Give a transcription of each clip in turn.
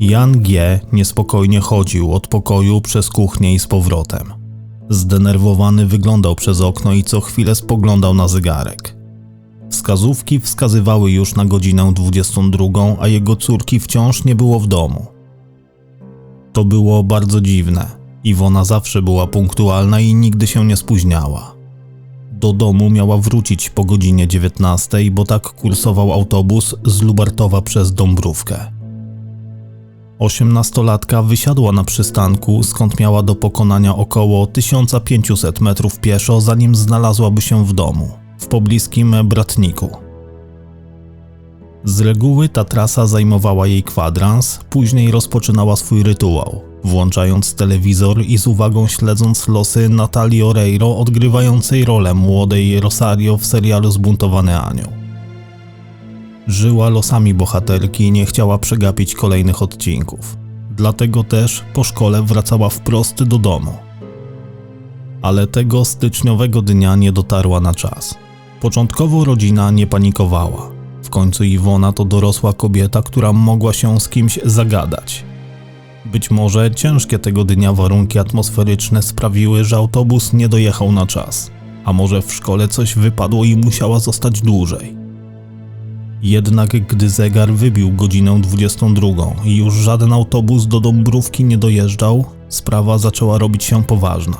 Jan G. niespokojnie chodził od pokoju przez kuchnię i z powrotem. Zdenerwowany wyglądał przez okno i co chwilę spoglądał na zegarek. Wskazówki wskazywały już na godzinę 22, a jego córki wciąż nie było w domu. To było bardzo dziwne. Iwona zawsze była punktualna i nigdy się nie spóźniała. Do domu miała wrócić po godzinie 19, bo tak kursował autobus z Lubartowa przez Dąbrówkę. Osiemnastolatka wysiadła na przystanku, skąd miała do pokonania około 1500 metrów pieszo, zanim znalazłaby się w domu, w pobliskim Bratniku. Z reguły ta trasa zajmowała jej kwadrans, później rozpoczynała swój rytuał, włączając telewizor i z uwagą śledząc losy Natalii Oreiro odgrywającej rolę młodej Rosario w serialu Zbuntowany Anioł. Żyła losami bohaterki i nie chciała przegapić kolejnych odcinków. Dlatego też po szkole wracała wprost do domu. Ale tego styczniowego dnia nie dotarła na czas. Początkowo rodzina nie panikowała. W końcu Iwona to dorosła kobieta, która mogła się z kimś zagadać. Być może ciężkie tego dnia warunki atmosferyczne sprawiły, że autobus nie dojechał na czas, a może w szkole coś wypadło i musiała zostać dłużej. Jednak gdy zegar wybił godzinę 22 i już żaden autobus do Dąbrówki nie dojeżdżał, sprawa zaczęła robić się poważna.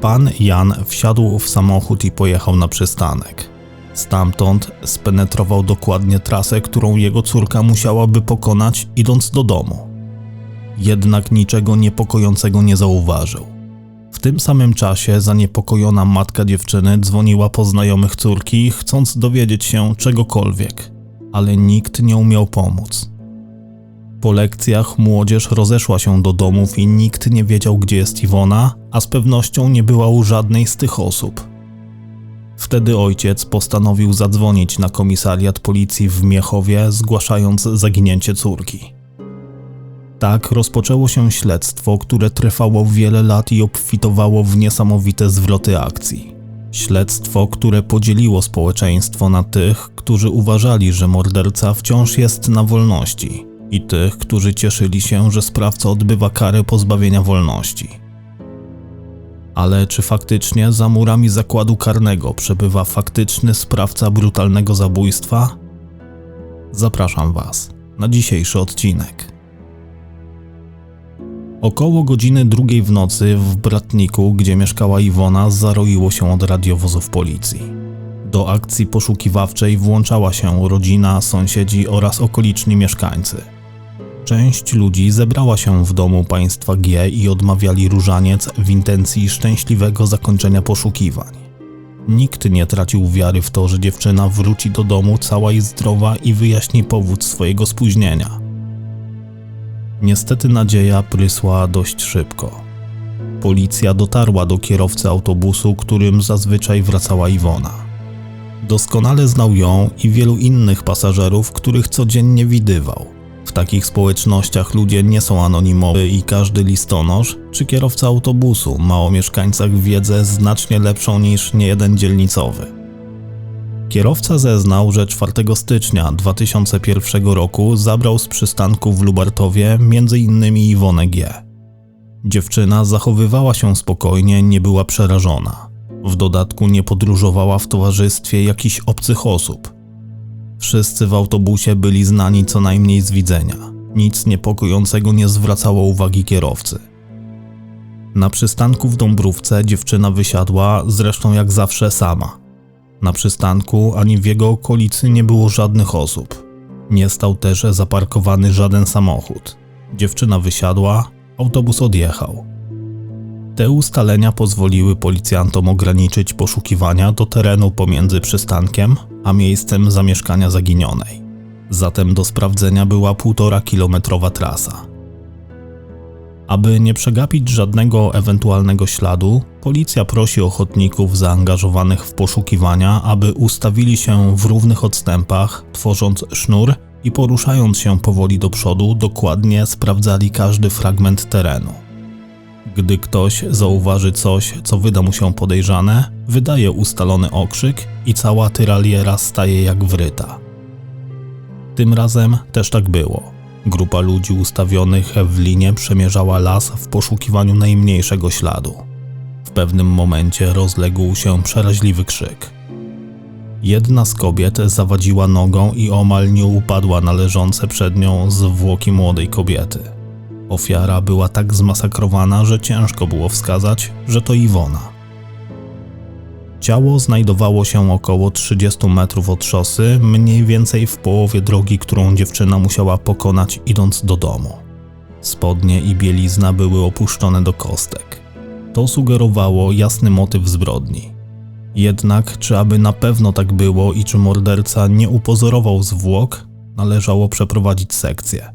Pan Jan wsiadł w samochód i pojechał na przystanek. Stamtąd spenetrował dokładnie trasę, którą jego córka musiałaby pokonać, idąc do domu. Jednak niczego niepokojącego nie zauważył. W tym samym czasie zaniepokojona matka dziewczyny dzwoniła po znajomych córki, chcąc dowiedzieć się czegokolwiek, ale nikt nie umiał pomóc. Po lekcjach młodzież rozeszła się do domów i nikt nie wiedział, gdzie jest Iwona, a z pewnością nie była u żadnej z tych osób. Wtedy ojciec postanowił zadzwonić na komisariat policji w Miechowie, zgłaszając zaginięcie córki. Tak rozpoczęło się śledztwo, które trwało wiele lat i obfitowało w niesamowite zwroty akcji. Śledztwo, które podzieliło społeczeństwo na tych, którzy uważali, że morderca wciąż jest na wolności, i tych, którzy cieszyli się, że sprawca odbywa karę pozbawienia wolności. Ale czy faktycznie za murami zakładu karnego przebywa faktyczny sprawca brutalnego zabójstwa? Zapraszam Was na dzisiejszy odcinek. Około godziny drugiej w nocy w Bratniku, gdzie mieszkała Iwona, zaroiło się od radiowozów policji. Do akcji poszukiwawczej włączała się rodzina, sąsiedzi oraz okoliczni mieszkańcy. Część ludzi zebrała się w domu państwa G i odmawiali różaniec w intencji szczęśliwego zakończenia poszukiwań. Nikt nie tracił wiary w to, że dziewczyna wróci do domu cała i zdrowa i wyjaśni powód swojego spóźnienia. Niestety nadzieja prysła dość szybko. Policja dotarła do kierowcy autobusu, którym zazwyczaj wracała Iwona. Doskonale znał ją i wielu innych pasażerów, których codziennie widywał. W takich społecznościach ludzie nie są anonimowi i każdy listonosz czy kierowca autobusu ma o mieszkańcach wiedzę znacznie lepszą niż niejeden dzielnicowy. Kierowca zeznał, że 4 stycznia 2001 roku zabrał z przystanku w Lubartowie m.in. Iwonę G. Dziewczyna zachowywała się spokojnie, nie była przerażona. W dodatku nie podróżowała w towarzystwie jakichś obcych osób. Wszyscy w autobusie byli znani co najmniej z widzenia. Nic niepokojącego nie zwracało uwagi kierowcy. Na przystanku w Dąbrówce dziewczyna wysiadła, zresztą jak zawsze sama – na przystanku ani w jego okolicy nie było żadnych osób. Nie stał też zaparkowany żaden samochód. Dziewczyna wysiadła, autobus odjechał. Te ustalenia pozwoliły policjantom ograniczyć poszukiwania do terenu pomiędzy przystankiem a miejscem zamieszkania zaginionej. Zatem do sprawdzenia była półtora kilometrowa trasa. Aby nie przegapić żadnego ewentualnego śladu, policja prosi ochotników zaangażowanych w poszukiwania, aby ustawili się w równych odstępach, tworząc sznur i poruszając się powoli do przodu, dokładnie sprawdzali każdy fragment terenu. Gdy ktoś zauważy coś, co wyda mu się podejrzane, wydaje ustalony okrzyk i cała tyraliera staje jak wryta. Tym razem też tak było. Grupa ludzi ustawionych w linie przemierzała las w poszukiwaniu najmniejszego śladu. W pewnym momencie rozległ się przeraźliwy krzyk. Jedna z kobiet zawadziła nogą i omal nie upadła na leżące przed nią zwłoki młodej kobiety. Ofiara była tak zmasakrowana, że ciężko było wskazać, że to Iwona. Ciało znajdowało się około 30 metrów od szosy, mniej więcej w połowie drogi, którą dziewczyna musiała pokonać idąc do domu. Spodnie i bielizna były opuszczone do kostek. To sugerowało jasny motyw zbrodni. Jednak, czy aby na pewno tak było i czy morderca nie upozorował zwłok, należało przeprowadzić sekcję.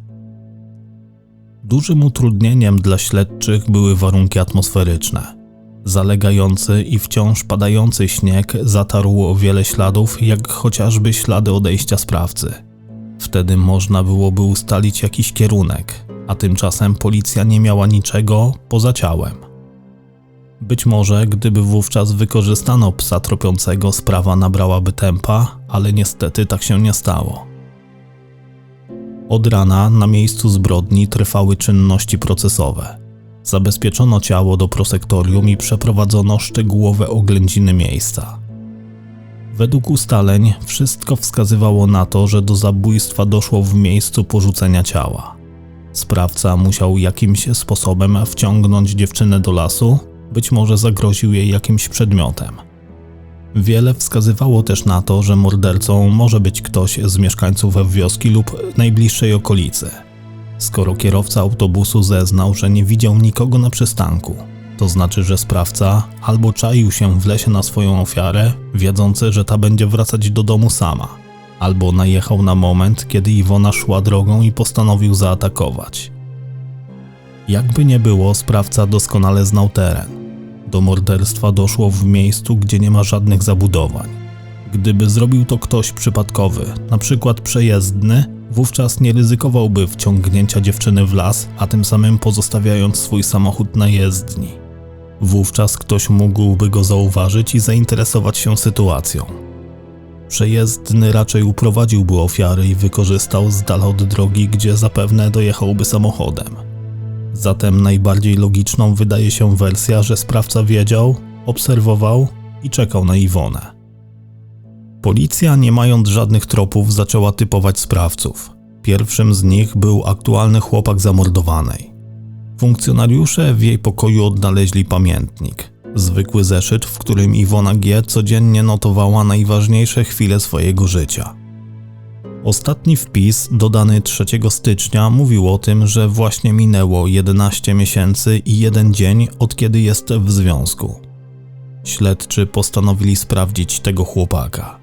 Dużym utrudnieniem dla śledczych były warunki atmosferyczne. Zalegający i wciąż padający śnieg zatarł wiele śladów, jak chociażby ślady odejścia sprawcy. Wtedy można byłoby ustalić jakiś kierunek, a tymczasem policja nie miała niczego poza ciałem. Być może, gdyby wówczas wykorzystano psa tropiącego, sprawa nabrałaby tempa, ale niestety tak się nie stało. Od rana na miejscu zbrodni trwały czynności procesowe. Zabezpieczono ciało do prosektorium i przeprowadzono szczegółowe oględziny miejsca. Według ustaleń wszystko wskazywało na to, że do zabójstwa doszło w miejscu porzucenia ciała. Sprawca musiał jakimś sposobem wciągnąć dziewczynę do lasu, być może zagroził jej jakimś przedmiotem. Wiele wskazywało też na to, że mordercą może być ktoś z mieszkańców wioski lub najbliższej okolicy. Skoro kierowca autobusu zeznał, że nie widział nikogo na przystanku, to znaczy, że sprawca albo czaił się w lesie na swoją ofiarę, wiedzący, że ta będzie wracać do domu sama, albo najechał na moment, kiedy Iwona szła drogą i postanowił zaatakować. Jakby nie było, sprawca doskonale znał teren. Do morderstwa doszło w miejscu, gdzie nie ma żadnych zabudowań. Gdyby zrobił to ktoś przypadkowy, na przykład przejezdny, wówczas nie ryzykowałby wciągnięcia dziewczyny w las, a tym samym pozostawiając swój samochód na jezdni. Wówczas ktoś mógłby go zauważyć i zainteresować się sytuacją. Przejezdny raczej uprowadziłby ofiary i wykorzystał z dala od drogi, gdzie zapewne dojechałby samochodem. Zatem najbardziej logiczną wydaje się wersja, że sprawca wiedział, obserwował i czekał na Iwonę. Policja, nie mając żadnych tropów, zaczęła typować sprawców. Pierwszym z nich był aktualny chłopak zamordowanej. Funkcjonariusze w jej pokoju odnaleźli pamiętnik. Zwykły zeszyt, w którym Iwona G. codziennie notowała najważniejsze chwile swojego życia. Ostatni wpis, dodany 3 stycznia, mówił o tym, że właśnie minęło 11 miesięcy i jeden dzień od kiedy jest w związku. Śledczy postanowili sprawdzić tego chłopaka.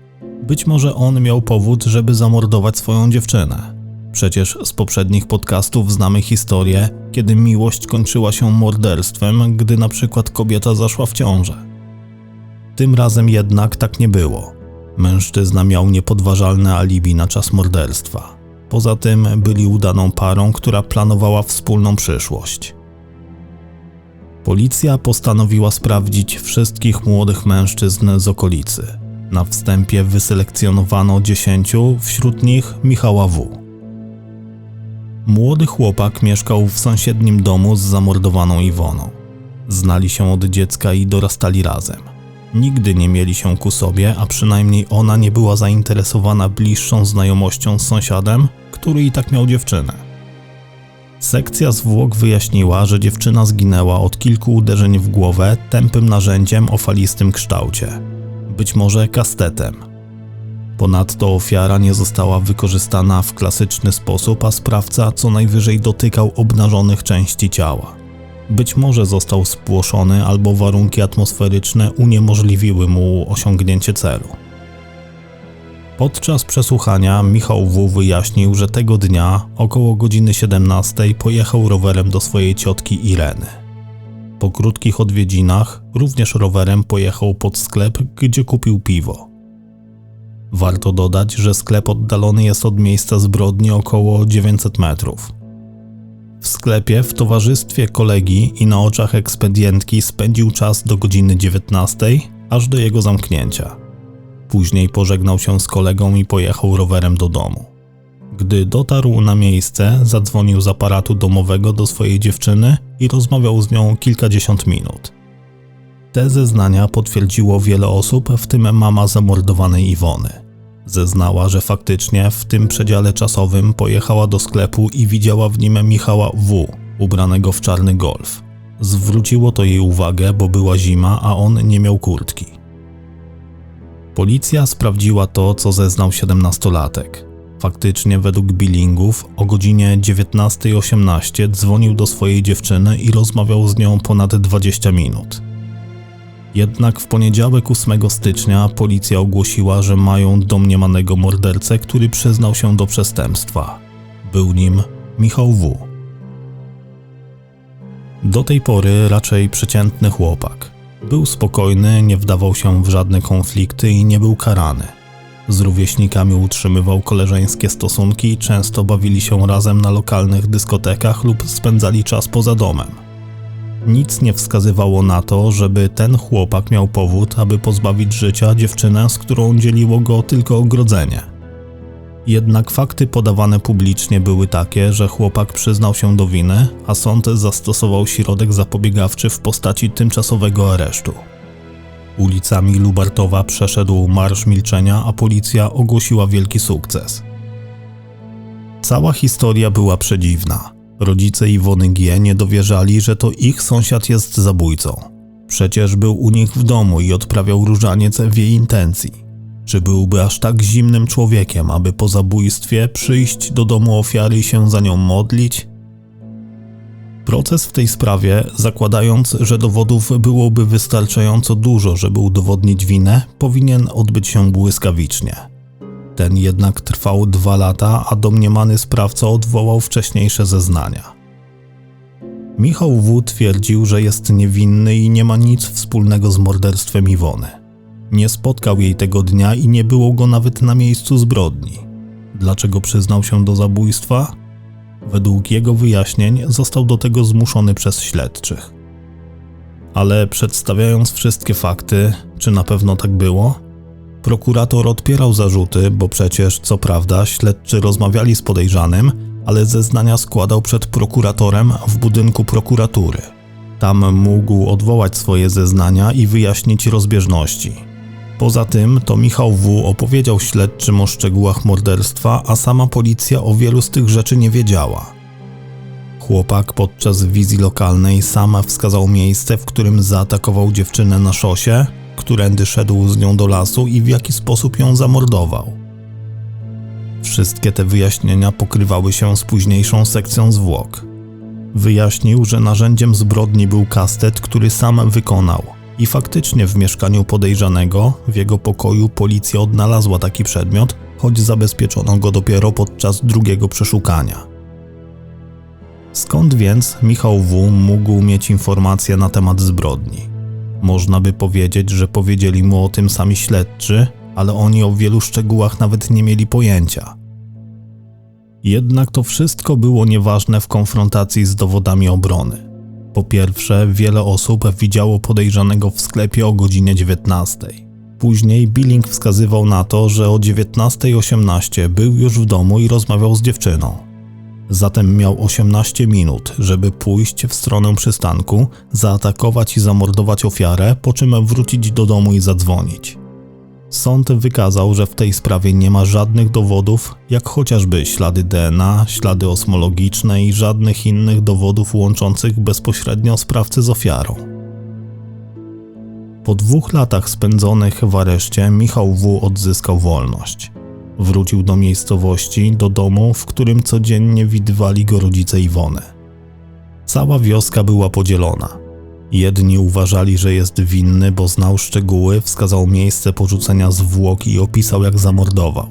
Być może on miał powód, żeby zamordować swoją dziewczynę. Przecież z poprzednich podcastów znamy historię, kiedy miłość kończyła się morderstwem, gdy na przykład kobieta zaszła w ciążę. Tym razem jednak tak nie było. Mężczyzna miał niepodważalne alibi na czas morderstwa. Poza tym byli udaną parą, która planowała wspólną przyszłość. Policja postanowiła sprawdzić wszystkich młodych mężczyzn z okolicy. Na wstępie wyselekcjonowano dziesięciu, wśród nich Michała W. Młody chłopak mieszkał w sąsiednim domu z zamordowaną Iwoną. Znali się od dziecka i dorastali razem. Nigdy nie mieli się ku sobie, a przynajmniej ona nie była zainteresowana bliższą znajomością z sąsiadem, który i tak miał dziewczynę. Sekcja zwłok wyjaśniła, że dziewczyna zginęła od kilku uderzeń w głowę tępym narzędziem o falistym kształcie, być może kastetem. Ponadto ofiara nie została wykorzystana w klasyczny sposób, a sprawca co najwyżej dotykał obnażonych części ciała. Być może został spłoszony albo warunki atmosferyczne uniemożliwiły mu osiągnięcie celu. Podczas przesłuchania Michał W. wyjaśnił, że tego dnia około godziny 17 pojechał rowerem do swojej ciotki Ireny. Po krótkich odwiedzinach również rowerem pojechał pod sklep, gdzie kupił piwo. Warto dodać, że sklep oddalony jest od miejsca zbrodni około 900 metrów. W sklepie w towarzystwie kolegi i na oczach ekspedientki spędził czas do godziny 19, aż do jego zamknięcia. Później pożegnał się z kolegą i pojechał rowerem do domu. Gdy dotarł na miejsce, zadzwonił z aparatu domowego do swojej dziewczyny i rozmawiał z nią kilkadziesiąt minut. Te zeznania potwierdziło wiele osób, w tym mama zamordowanej Iwony. Zeznała, że faktycznie w tym przedziale czasowym pojechała do sklepu i widziała w nim Michała W., ubranego w czarny golf. Zwróciło to jej uwagę, bo była zima, a on nie miał kurtki. Policja sprawdziła to, co zeznał siedemnastolatek. Faktycznie, według billingów, o godzinie 19.18 dzwonił do swojej dziewczyny i rozmawiał z nią ponad 20 minut. Jednak w poniedziałek 8 stycznia policja ogłosiła, że mają domniemanego mordercę, który przyznał się do przestępstwa. Był nim Michał W. Do tej pory raczej przeciętny chłopak. Był spokojny, nie wdawał się w żadne konflikty i nie był karany. Z rówieśnikami utrzymywał koleżeńskie stosunki często bawili się razem na lokalnych dyskotekach lub spędzali czas poza domem. Nic nie wskazywało na to, żeby ten chłopak miał powód, aby pozbawić życia dziewczynę, z którą dzieliło go tylko ogrodzenie. Jednak fakty podawane publicznie były takie, że chłopak przyznał się do winy, a sąd zastosował środek zapobiegawczy w postaci tymczasowego aresztu. Ulicami Lubartowa przeszedł Marsz Milczenia, a policja ogłosiła wielki sukces. Cała historia była przedziwna. Rodzice Iwony G. nie dowierzali, że to ich sąsiad jest zabójcą. Przecież był u nich w domu i odprawiał różaniec w jej intencji. Czy byłby aż tak zimnym człowiekiem, aby po zabójstwie przyjść do domu ofiary i się za nią modlić? Proces w tej sprawie, zakładając, że dowodów byłoby wystarczająco dużo, żeby udowodnić winę, powinien odbyć się błyskawicznie. Ten jednak trwał dwa lata, a domniemany sprawca odwołał wcześniejsze zeznania. Michał W. twierdził, że jest niewinny i nie ma nic wspólnego z morderstwem Iwony. Nie spotkał jej tego dnia i nie było go nawet na miejscu zbrodni. Dlaczego przyznał się do zabójstwa? Według jego wyjaśnień został do tego zmuszony przez śledczych. Ale przedstawiając wszystkie fakty, czy na pewno tak było? Prokurator odpierał zarzuty, bo przecież, co prawda, śledczy rozmawiali z podejrzanym, ale zeznania składał przed prokuratorem w budynku prokuratury. Tam mógł odwołać swoje zeznania i wyjaśnić rozbieżności. Poza tym to Michał W. opowiedział śledczym o szczegółach morderstwa, a sama policja o wielu z tych rzeczy nie wiedziała. Chłopak podczas wizji lokalnej sam wskazał miejsce, w którym zaatakował dziewczynę na szosie, którędy szedł z nią do lasu i w jaki sposób ją zamordował. Wszystkie te wyjaśnienia pokrywały się z późniejszą sekcją zwłok. Wyjaśnił, że narzędziem zbrodni był kastet, który sam wykonał. I faktycznie w mieszkaniu podejrzanego, w jego pokoju policja odnalazła taki przedmiot, choć zabezpieczono go dopiero podczas drugiego przeszukania. Skąd więc Michał W. mógł mieć informacje na temat zbrodni? Można by powiedzieć, że powiedzieli mu o tym sami śledczy, ale oni o wielu szczegółach nawet nie mieli pojęcia. Jednak to wszystko było nieważne w konfrontacji z dowodami obrony. Po pierwsze, wiele osób widziało podejrzanego w sklepie o godzinie 19. Później Billing wskazywał na to, że o 19.18 był już w domu i rozmawiał z dziewczyną. Zatem miał 18 minut, żeby pójść w stronę przystanku, zaatakować i zamordować ofiarę, po czym wrócić do domu i zadzwonić. Sąd wykazał, że w tej sprawie nie ma żadnych dowodów, jak chociażby ślady DNA, ślady osmologiczne i żadnych innych dowodów łączących bezpośrednio sprawcę z ofiarą. Po dwóch latach spędzonych w areszcie Michał W. odzyskał wolność. Wrócił do miejscowości, do domu, w którym codziennie widywali go rodzice Iwony. Cała wioska była podzielona. Jedni uważali, że jest winny, bo znał szczegóły, wskazał miejsce porzucenia zwłok i opisał, jak zamordował.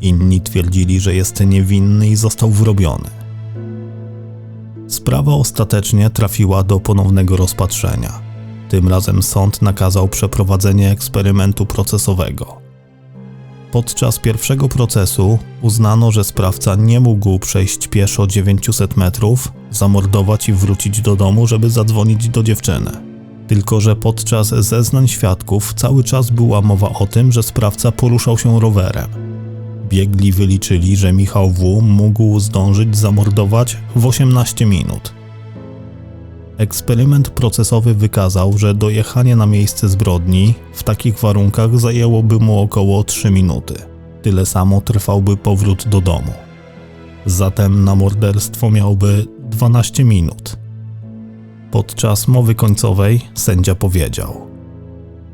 Inni twierdzili, że jest niewinny i został wrobiony. Sprawa ostatecznie trafiła do ponownego rozpatrzenia. Tym razem sąd nakazał przeprowadzenie eksperymentu procesowego. Podczas pierwszego procesu uznano, że sprawca nie mógł przejść pieszo 900 metrów, zamordować i wrócić do domu, żeby zadzwonić do dziewczyny. Tylko, że podczas zeznań świadków cały czas była mowa o tym, że sprawca poruszał się rowerem. Biegli wyliczyli, że Michał W. mógł zdążyć zamordować w 18 minut. Eksperyment procesowy wykazał, że dojechanie na miejsce zbrodni w takich warunkach zajęłoby mu około 3 minuty. Tyle samo trwałby powrót do domu. Zatem na morderstwo miałby 12 minut. Podczas mowy końcowej sędzia powiedział: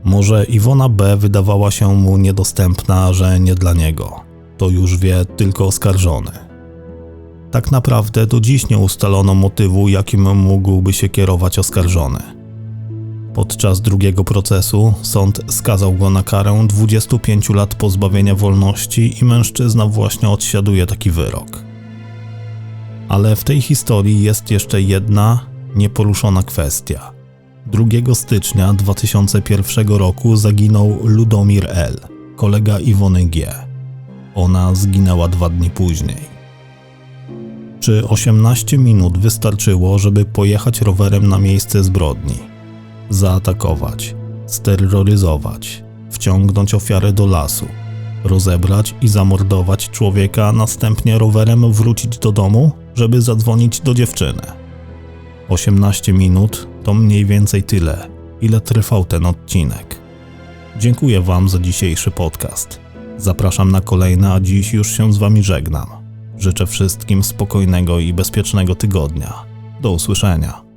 Może Iwona B. wydawała się mu niedostępna, że nie dla niego. To już wie tylko oskarżony. Tak naprawdę do dziś nie ustalono motywu, jakim mógłby się kierować oskarżony. Podczas drugiego procesu sąd skazał go na karę 25 lat pozbawienia wolności i mężczyzna właśnie odsiaduje taki wyrok. Ale w tej historii jest jeszcze jedna nieporuszona kwestia. 2 stycznia 2001 roku zaginął Ludomir L., kolega Iwony G. Ona zginęła dwa dni później. Czy 18 minut wystarczyło, żeby pojechać rowerem na miejsce zbrodni? Zaatakować, steroryzować, wciągnąć ofiarę do lasu, rozebrać i zamordować człowieka, a następnie rowerem wrócić do domu, żeby zadzwonić do dziewczyny. 18 minut to mniej więcej tyle, ile trwał ten odcinek. Dziękuję Wam za dzisiejszy podcast. Zapraszam na kolejne, a dziś już się z Wami żegnam. Życzę wszystkim spokojnego i bezpiecznego tygodnia. Do usłyszenia.